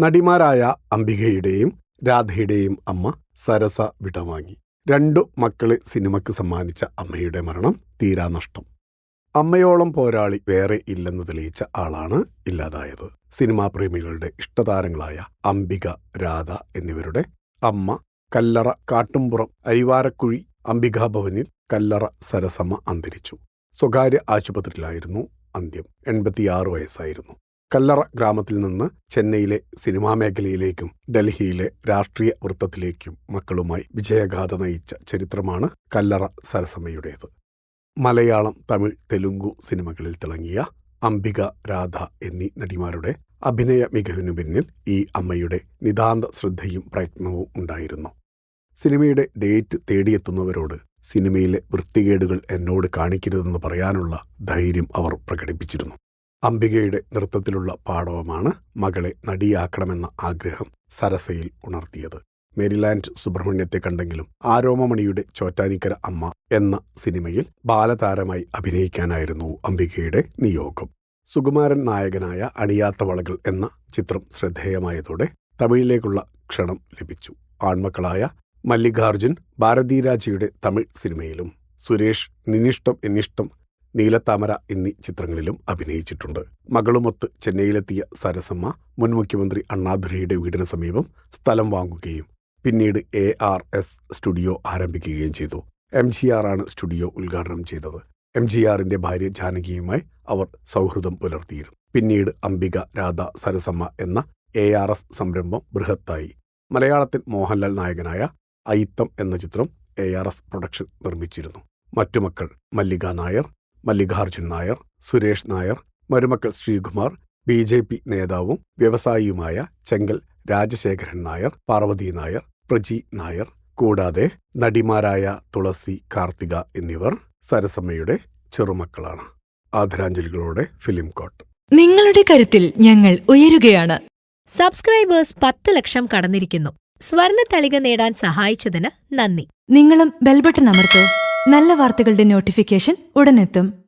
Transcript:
നടിമാരായ അംബികയുടെയും രാധയുടെയും അമ്മ സരസ വിടവാങ്ങി. രണ്ടു മക്കളെ സിനിമയ്ക്ക് സമ്മാനിച്ച അമ്മയുടെ മരണം തീരാനഷ്ടം അമ്മയോളം പോരാളി വേറെ ഇല്ലെന്ന് തെളിയിച്ച ആളാണ് ഇല്ലാതായത്. സിനിമാ പ്രേമികളുടെ ഇഷ്ടതാരങ്ങളായ അംബിക രാധ എന്നിവരുടെ അമ്മ കല്ലറ കാട്ടുംപുറം അരിവാരക്കുഴി അംബികാഭവനിൽ കല്ലറ സരസമ്മ അന്തരിച്ചു. സ്വകാര്യ ആശുപത്രിയിലായിരുന്നു അന്ത്യം. എൺപത്തിയാറ് വയസ്സായിരുന്നു. കല്ലറ ഗ്രാമത്തിൽ നിന്ന് ചെന്നൈയിലെ സിനിമാ മേഖലയിലേക്കും ഡൽഹിയിലെ രാഷ്ട്രീയ വൃത്തത്തിലേക്കും മക്കളുമായി വിജയഗാഥ നയിച്ച ചരിത്രമാണ് കല്ലറ സരസമ്മയുടേത്. മലയാളം തമിഴ് തെലുങ്കു സിനിമകളിൽ തിളങ്ങിയ അംബിക രാധ എന്നീ നടിമാരുടെ അഭിനയ മികവിനു പിന്നിൽ ഈ അമ്മയുടെ നിതാന്ത ശ്രദ്ധയും പ്രയത്നവും ഉണ്ടായിരുന്നു. സിനിമയുടെ ഡേറ്റ് തേടിയെത്തുന്നവരോട് സിനിമയിലെ വൃത്തികേടുകൾ എന്നോട് കാണിക്കരുതെന്ന് പറയാനുള്ള ധൈര്യം അവർ പ്രകടിപ്പിച്ചിരുന്നു. അംബികയുടെ നൃത്തത്തിലുള്ള പാടവമാണ് മകളെ നടിയാക്കണമെന്ന ആഗ്രഹം സരസയിൽ ഉണർത്തിയത്. മേരിലാൻഡ് സുബ്രഹ്മണ്യത്തെ കണ്ടെങ്കിലും ആരോമമണിയുടെ ചോറ്റാനിക്കര അമ്മ എന്ന സിനിമയിൽ ബാലതാരമായി അഭിനയിക്കാനായിരുന്നു അംബികയുടെ നിയോഗം. സുകുമാരൻ നായകനായ അണിയാത്ത വളകൾ എന്ന ചിത്രം ശ്രദ്ധേയമായതോടെ തമിഴിലേക്കുള്ള ക്ഷണം ലഭിച്ചു. ആൺമക്കളായ മല്ലികാർജുൻ ഭാരതീരാജയുടെ തമിഴ് സിനിമയിലും സുരേഷ് നിന്നിഷ്ടം എന്നിഷ്ടം നീലത്താമര എന്നീ ചിത്രങ്ങളിലും അഭിനയിച്ചിട്ടുണ്ട്. മകളുമൊത്ത് ചെന്നൈയിലെത്തിയ സരസമ്മ മുൻ മുഖ്യമന്ത്രി അണ്ണാദുരൈയുടെ വീടിന് സമീപം സ്ഥലം വാങ്ങുകയും പിന്നീട് എ ആർ എസ് സ്റ്റുഡിയോ ആരംഭിക്കുകയും ചെയ്തു. എം ജി ആർ ആണ് സ്റ്റുഡിയോ ഉദ്ഘാടനം ചെയ്തത്. എം ജി ആറിന്റെ ഭാര്യ ജാനകിയുമായി അവർ സൗഹൃദം പുലർത്തിയിരുന്നു. പിന്നീട് അംബിക രാധ സരസമ്മ എന്ന എ ആർ എസ് സംരംഭം ബൃഹത്തായി. മലയാളത്തിൽ മോഹൻലാൽ നായകനായ അയിത്തം എന്ന ചിത്രം എ ആർ എസ് പ്രൊഡക്ഷൻ നിർമ്മിച്ചിരുന്നു. മറ്റു മക്കൾ മല്ലിക നായർ മല്ലികാർജുൻ നായർ സുരേഷ് നായർ മരുമക്കൾ ശ്രീകുമാർ ബി ജെ പി നേതാവും വ്യവസായിയുമായ ചെങ്കൽ രാജശേഖരൻ നായർ പാർവതി നായർ പ്രജി നായർ കൂടാതെ നടിമാരായ തുളസി കാർത്തിക എന്നിവർ സരസമ്മയുടെ ചെറുമക്കളാണ്. ആദരാഞ്ജലികളോടെ ഫിലിം കോട്ട്. നിങ്ങളുടെ കരുത്തിൽ ഞങ്ങൾ ഉയരുകയാണ്. സബ്സ്ക്രൈബേഴ്സ് പത്ത് ലക്ഷം കടന്നിരിക്കുന്നു. സ്വർണ തളിക നേടാൻ സഹായിച്ചതിന് നന്ദി. നിങ്ങളും ബെൽബട്ടൺ അമർത്തോ. നല്ല വാർത്തകളുടെ നോട്ടിഫിക്കേഷൻ ഉടനെത്തും.